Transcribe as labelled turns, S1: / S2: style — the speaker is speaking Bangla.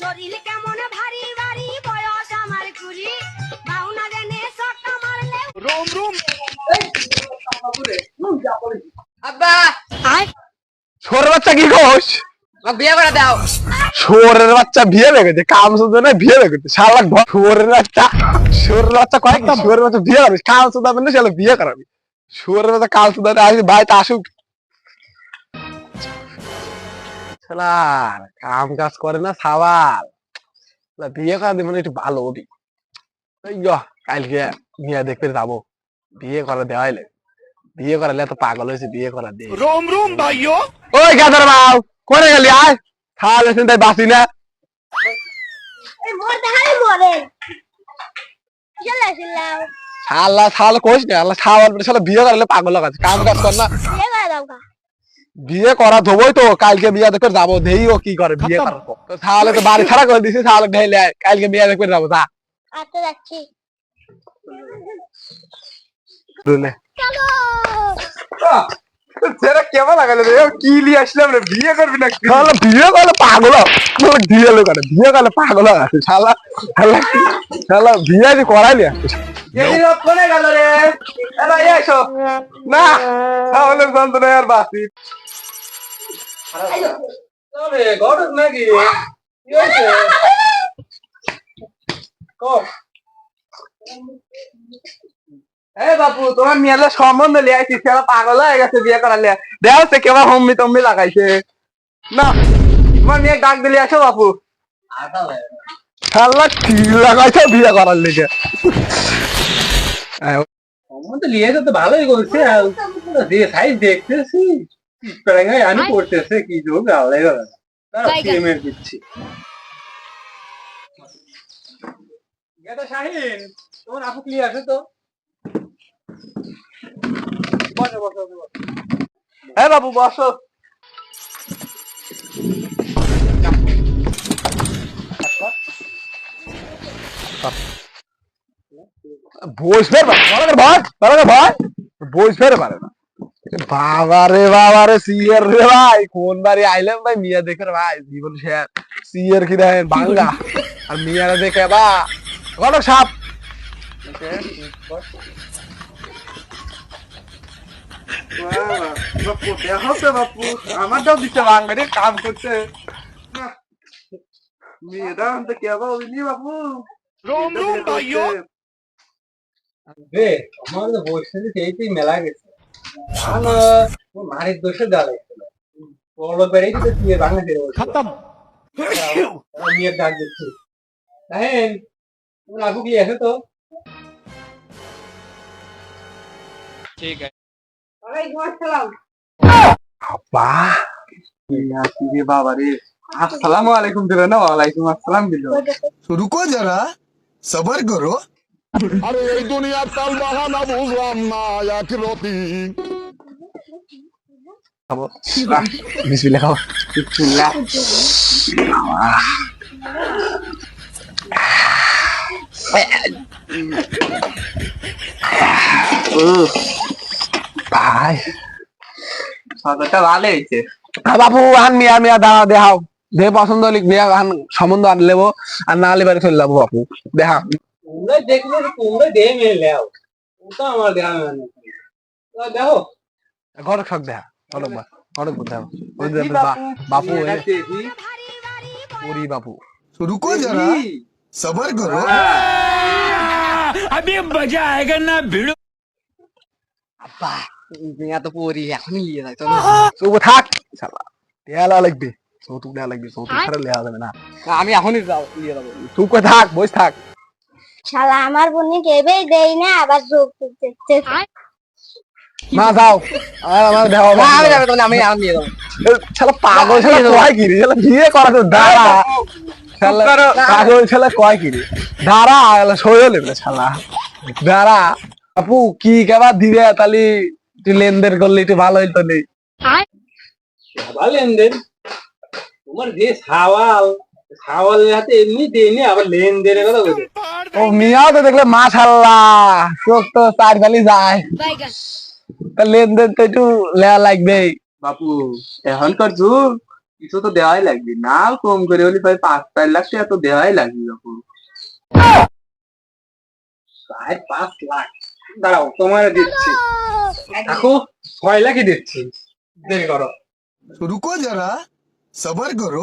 S1: শরীর কেমন ভারী ভারী বয়স আমার কুড়ি। বাউনা দেনে সট্টা মারলে
S2: আব্বা!
S3: ছোরের বাচ্চা কি
S2: বিয়ে করে দাও।
S3: ছোরের বাচ্চা বিয়ে লেগেছে কাম শুধু না বিয়ে লেগেছে শালা ঘর ছোরের বাচ্চা কয়েকটা ছোরের বাচ্চা বিয়ে করবি। কাল শুধু না শালা বিয়ে করাবি। ছোরের বাচ্চা কাল শুধু আসবি বাড়িতে আসুক। শালার কাম কাজ করে না সাবার বিয়ে করা মানে একটু ভালো হবি কালকে মিয়া দেখতে যাব। বিয়ে করা দেওয়াইলে বিয়ে করালে এত পাগল হয়েছে বিয়ে করা দে।
S4: রোম রোম ভাই
S3: ওই গাদার বাউ করে গেলি আয়।
S1: খাওয়া যাচ্ছে তাই বাসি না। আল্লাহ
S3: শাল কোস না আল্লাহ ছাওয়ার পরে শাল বিয়ে করালে পাগল লাগাচ্ছে। কাম কাজ কর না।
S1: বিয়ে করে
S3: ধোবই তো কালকে বিয়ে দেখে যাব দেই ও কি করে বিয়ে করার। তো তাহলে তো বাড়ি ছাড়া করে দিছে তাহলে ঢেলে কালকে বিয়ে দেখে যাব যা।
S1: আচ্ছা যাচ্ছি।
S3: দুলে। কেমন লাগালে রে? কি নিয়ে আসলাম রে? বিয়ে করবি না শালা বিয়ে করলে পাগল। বিয়ে লোক করে বিয়ে করলে পাগল আছে শালা শালা শালা বিয়ে যে করাইলি
S2: কোনে গেল রে? এবার এসো।
S3: না তাহলে আর বাঁচি।
S2: তবে গরজ নাকি? কি হয়েছে? কও। বাপু তোমার মেয়েলে সম্বন্ধ লিয়ে আইছি সেটা পাগল হয়ে গেছে বিয়ে করালে
S3: দেওয়া হচ্ছে কেমন হম্মি তম্মি লাগাইছে।
S2: না তোমার মেয়ে ডাক দিলে আসো বাপু।
S3: শালা কি লাগাইছে বিয়ে করার লেগে।
S2: সম্বন্ধ লিয়ে তো ভালোই করছে আর যে সাইজ দেখতেছি। দিচ্ছি গেটা শাহিন তোমার আপু ক্লিয়ার আছে তো বসো বসো বসো
S3: হ্যাঁ বাবু বসো বসবে ভয় বসবে পারে না বাবা রে সিয়ার রে ভাই কোন বাড়ি আইলাম ভাই? মিয়া দেখে ভাই জীবন শেয়ার সিয়ার কি দেখেন? বাংলা। আর মিয়ারা দেখে বা। ঘটক সাপ।
S2: মেলা গেছে। মারের দোষে দাঁড়াইছিল বড়লোক বাবা রে। বাবা আলাইকুম আসসালাম দিল।
S5: যারা সবর করো।
S4: আরে এই দুনিয়ার তাল বাহানা বুঝলাম না এক রতি।
S3: খাব। বিসমিল্লাহ খাব।
S2: বিসমিল্লাহ।
S3: ভাই।
S2: সাদাটা ভালো হয়েছে।
S3: বাবু আন মিয়া মিয়া দাঁড়া দেখাও। দে পছন্দ হলে মিয়া আন সম্বন্ধ আন লেবো আর না হলে বাড়ি চলে যাব বাপু। দেখা।
S2: তোমরাই দেখবে তোমরাই দেহে মেরে লেও। ওটা আমার দেহা মানে। দেখো।
S3: ঘর খাক দেহা অনেকবার অনেক কোথাও বাপু। ওরি বাপু।
S5: রুকো যারা সবার করো। হ্যাঁ।
S4: আমি মজা আয়েগা না ভিড়।
S2: আব্বা মিয়া তো পুরি এখনই নিয়ে যাই চলো।
S3: চুপ থাক শালা দেয়ালা লাগবে। সৌতুক দেয়া লাগবে সৌতুক ছাড়া লেয়া যাবে না।
S2: আমি এখনই যাও নিয়ে যাব।
S3: চুপ করে থাক বসে থাক।
S1: শালা আমার বোনকে কেবেই দেই না আবার যোগ দেখতে
S3: মা যাও। আর আমার দেওয়া
S2: না, আমি যাব না, আমি আমি নিয়ে যাব
S3: শালা পাগল ছেলে কয় কি রে শালা বিয়ে করা তো দাঁড়া। শালা পাগল ছেলে কয় কি রে দাঁড়া সইও লেবে শালা। দাঁড়া। আপু কি কেবা দিবে তাহলে তুই লেনদেন করলে একটু ভালো হইতো নেই
S2: লেনদেন? তোমার যে সাওয়াল। খাওয়ার এমনি দেয়নি আবার লেনদেনের
S3: দেখলে মাশাল্লাহ চোখ যায়। লেনদেন লেয়া লাগবে
S2: বাপু এখনকার দেওয়াই লাগবে। কম করে হলে পাঁচ লাখ টাকা দেওয়াই লাগবে বাপু। পাঁচ লাখ। দাঁড়াও তোমার দিচ্ছি। ছয় লাখই দিচ্ছি। দেরি করো।
S3: রুকো যারা সবার করো।